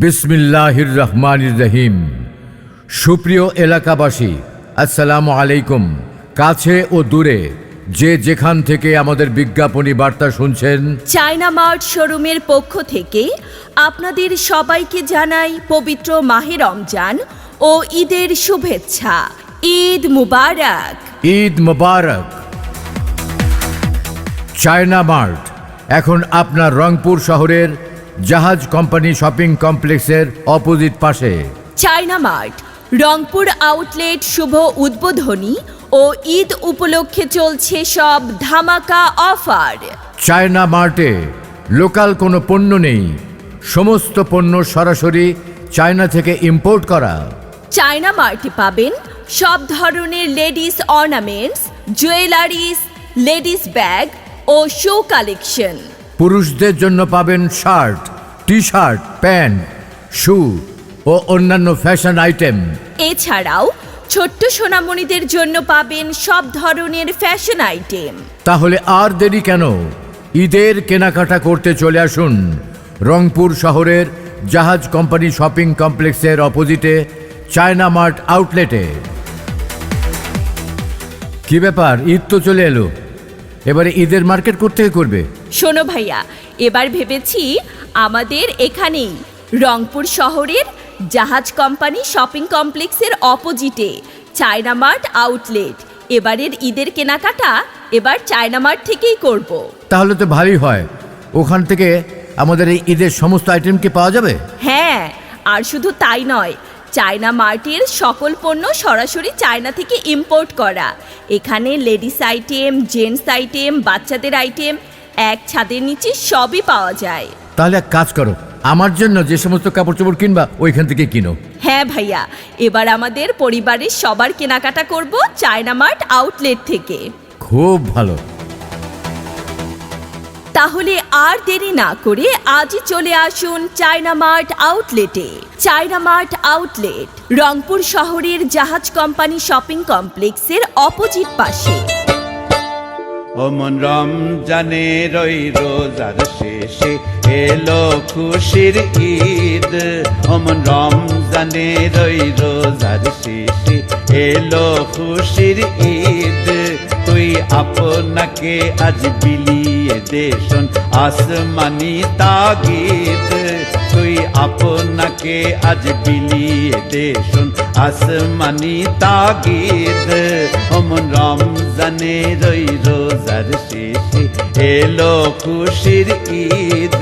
বিসমিল্লাহির রহমানির রহিম সুপ্রিয় এলাকাবাসী আসসালামু আলাইকুম। কাছে ও দূরে যে যেখান থেকে আমাদের বিজ্ঞাপনী বার্তা শুনছেন চায়না মার্ট শোরুমের পক্ষ থেকে আপনাদের সবাইকে জানাই পবিত্র মাহে রমজান ও ঈদের শুভেচ্ছা। ঈদ মুবারক। ঈদ মুবারক। চায়না মার্ট এখন আপনার রংপুর শহরের জাহাজ কোম্পানি শপিং কমপ্লেক্সের অপোজিট পাশে। চায়না মার্ট রংপুর আউটলেট শুভ উদ্বোধনী ও ঈদ উপলক্ষে চলছে সব ধামাকা অফার। চায়না মার্টে লোকাল কোনো পণ্য নেই সমস্ত পণ্য সরাসরি চায়না থেকে ইম্পোর্ট করা। চায়না মার্টে পাবেন সব ধরনের ladies ornaments jewelleries ladies bag ও শো কালেকশন। পুরুষদের জন্য পাবেন shirt T shirt pant shoe ও অন্যান্য ফ্যাশন আইটেম। এছাড়াও ছোট্ট সোনামণিদের জন্য পাবেন সব ধরনের ফ্যাশন আইটেম। তাহলে আর দেরি কেন? ঈদের কেনাকাটা করতে চলে আসুন। রংপুর শহরের জাহাজ কোম্পানি শপিং কমপ্লেক্সের অপোজিটে চায়না মার্ট আউটলেটে। কি ব্যাপার? ঈদ তো চলে এলো। এবারে ঈদের মার্কেট করতে করবে? শোনো ভাইয়া এবার ভেবেছি আমাদের এখানেই। রংপুর শহরের জাহাজ কোম্পানি শপিং কমপ্লেক্সের অপোজিটে চায়না মার্ট আউটলেট। এবারের ঈদের কেনাকাটা এবার চায়না মার্ট থেকেই করব। তাহলে তো ভালোই হয়। ওখান থেকে আমাদের এই ঈদের সমস্ত আইটেম কি পাওয়া যাবে? হ্যাঁ আর শুধু তাই নয় চায়না মার্টের সকল পণ্য সরাসরি চায়না থেকে ইম্পোর্ট করা। এখানে লেডিস আইটেম জেন্টস আইটেম বাচ্চাদের আইটেম এক ছাদের নিচে সবই পাওয়া যায়। তাহলে এক কাজ করো আমার জন্য যে সমস্ত কাপড় চোপড় কিনবা ওইখান থেকে কিনো। হ্যাঁ ভাইয়া এবার আমাদের পরিবারের সবার কেনাকাটা করব চায়না মার্ট আউটলেট থেকে। খুব ভালো। তাহলে আর দেরি না করে আজই চলে আসুন চায়না মার্ট আউটলেটে। চায়না মার্ট আউটলেট, রংপুর শহরের জাহাজ কোম্পানি শপিং কমপ্লেক্সের অপোজিট পাশে। অমন রমজানের ওই রোজার শেষে এলো খুশির ঈদ। অমন রমজানের ওই রোজার শেষে এলো খুশির ঈদ। তুই আপনাকে আজ বিলিয়ে দেশন আসমানি তাগিদ। তুই আপনাকে আজ বিলিয়ে দেশন, আসমানি তাগিদ। অমন রমজানে রই রোজার শেষে এলো খুশির ঈদ।